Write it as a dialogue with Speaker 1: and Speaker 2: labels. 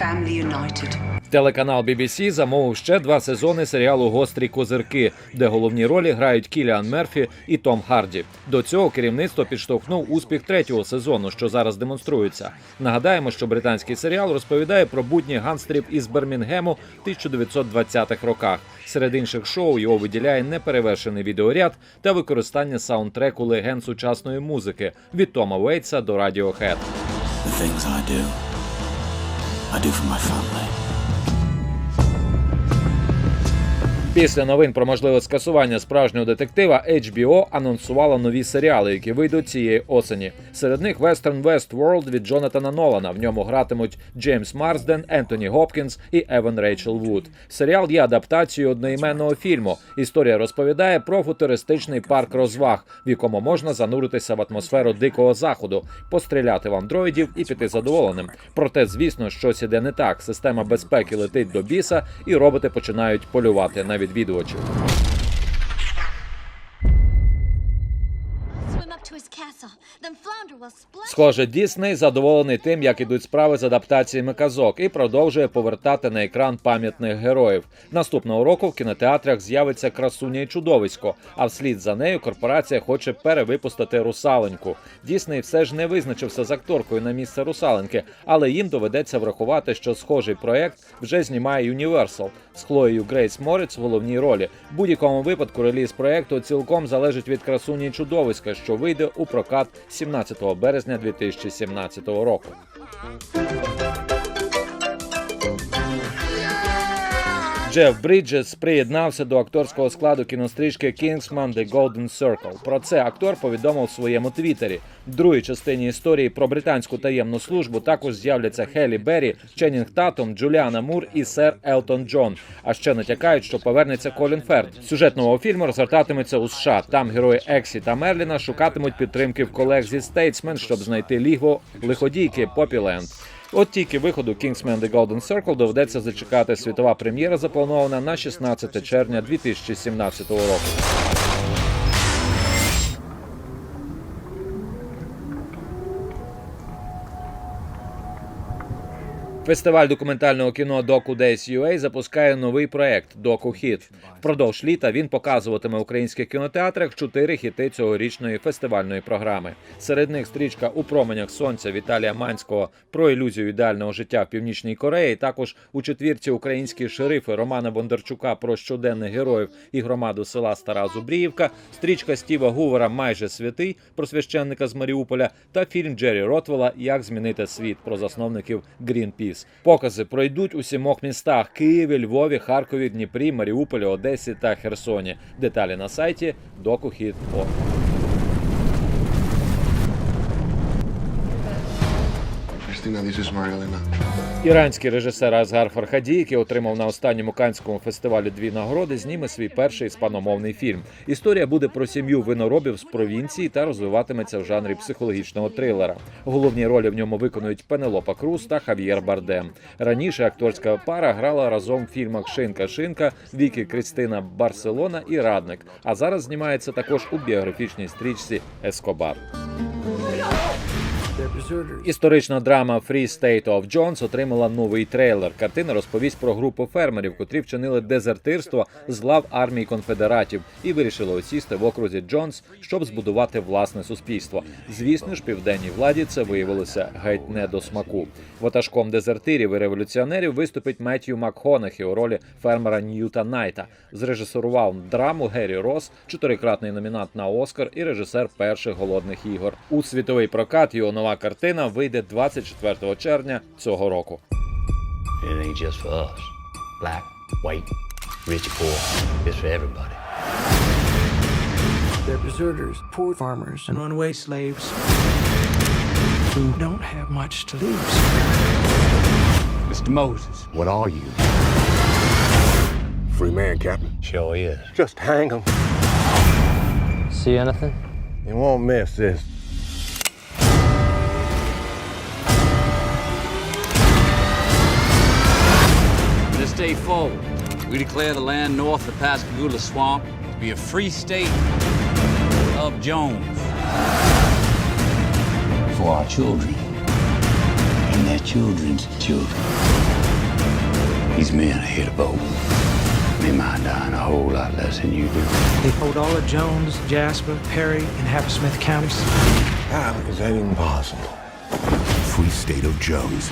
Speaker 1: family united.
Speaker 2: Телеканал BBC замовив ще два сезони серіалу Гострі козирки, де головні ролі грають Кіліан Мерфі і Том Харді. До цього керівництво підштовхнув успіх третього сезону, що зараз демонструється. Нагадаємо, що британський серіал розповідає про будні гангстерів із Бермінгему в 1920-х роках. Серед інших шоу його виділяє неперевершений відеоряд та використання саундтреку легенд сучасної музики від Тома Вейтса до Radiohead.
Speaker 3: The things I do, I do for my family.
Speaker 2: Після новин про можливе скасування справжнього детектива HBO анонсувала нові серіали, які вийдуть цієї осені. Серед них Western West World від Джонатана Нолана. В ньому гратимуть Джеймс Марсден, Ентоні Гопкінс і Еван Рейчел Вуд. Серіал є адаптацією одноіменного фільму. Історія розповідає про футуристичний парк розваг, в якому можна зануритися в атмосферу дикого заходу, постріляти в андроїдів і піти задоволеним. Проте, звісно, щось іде не так. Система безпеки летить до біса, і роботи починають полювати на відвідувачів. Схоже, Дісней задоволений тим, як ідуть справи з адаптаціями казок, і продовжує повертати на екран пам'ятних героїв. Наступного року в кінотеатрах з'явиться красуня і чудовисько. А вслід за нею корпорація хоче перевипустити русаленьку. Дісней все ж не визначився з акторкою на місце русаленьки, але їм доведеться врахувати, що схожий проект вже знімає Universal з Хлоєю Грейс Моріц в головній ролі. В будь-якому випадку реліз проекту цілком залежить від красуні і чудовиська, що вийде у прокат 17 березня 2017 року. Джеф Бріджес приєднався до акторського складу кінострічки Kingsman The Golden Circle. Про це актор повідомив в своєму твіттері. В другій частині історії про британську таємну службу також з'являться Хелі Беррі, Ченнінг Татум, Джуліана Мур і сер Елтон Джон. А ще натякають, що повернеться Колін Ферд. Сюжет нового фільму розгортатиметься у США. Там герої Ексі та Мерліна шукатимуть підтримки в колег зі Стейтсмен, щоб знайти лігво лиходійки Попіленд. От тільки виходу Kingsman The Golden Circle доведеться зачекати світова прем'єра, запланована на 16 червня 2017 року. Фестиваль документального кіно Docu Days UA запускає новий проект Доку Хіт. Впродовж літа він показуватиме в українських кінотеатрах чотири хіти цьогорічної фестивальної програми. Серед них стрічка у променях сонця Віталія Манського про ілюзію ідеального життя в північній Кореї. Також у четвірці українські шерифи Романа Бондарчука про щоденних героїв і громаду села Стара Зубріївка, стрічка Стіва Гувера Майже святий про священника з Маріуполя та фільм Джері Ротвела Як змінити світ про засновників Greenpeace. Покази пройдуть у сімох містах: Києві, Львові, Харкові, Дніпрі, Маріуполі, Одесі та Херсоні. Деталі на сайті DokuHit.org.
Speaker 4: Christina, this is Marilena.
Speaker 2: Іранський режисер Азгар Фархаді, який отримав на останньому канському фестивалі дві нагороди, зніме свій перший іспаномовний фільм. Історія буде про сім'ю виноробів з провінції та розвиватиметься в жанрі психологічного трилера. Головні ролі в ньому виконують Пенелопа Круз та Хав'єр Бардем. Раніше акторська пара грала разом в фільмах Шинка Шинка, віки Кристина Барселона і Радник. А зараз знімається також у біографічній стрічці Ескобар. Історична драма Free State of Jones отримала новий трейлер. Картина розповість про групу фермерів, котрі вчинили дезертирство з лав армії конфедератів і вирішили осісти в окрузі Джонс, щоб збудувати власне суспільство. Звісно ж, південній владі це виявилося геть не до смаку. Ватажком дезертирів і революціонерів виступить Меттью Макхонахі у ролі фермера Ньюта Найта. Зрежисурував драму Геррі Росс, чотирикратний номінант на Оскар і режисер перших голодних ігор. У світовий прокат його нова картина вийде 24 червня цього року.
Speaker 5: It ain't just for us. Black, white, rich, poor. It's for everybody.
Speaker 6: They're deserters, poor farmers, and runaway slaves who don't have much to lose.
Speaker 7: Mr. Moses.
Speaker 5: What are you?
Speaker 4: Free man, Captain.
Speaker 5: Sure is.
Speaker 4: Just hang him.
Speaker 8: See anything?
Speaker 4: You won't miss this.
Speaker 7: This day forward, we declare the land north of Pascagoula Swamp to be a free state of Jones.
Speaker 5: For our children and their children's children. These men are here to vote. They mind dying a whole lot less than you do.
Speaker 6: They hold all of Jones, Jasper, Perry, and Happersmith counties.
Speaker 4: Ah, How is that even possible?
Speaker 1: Free State of Jones.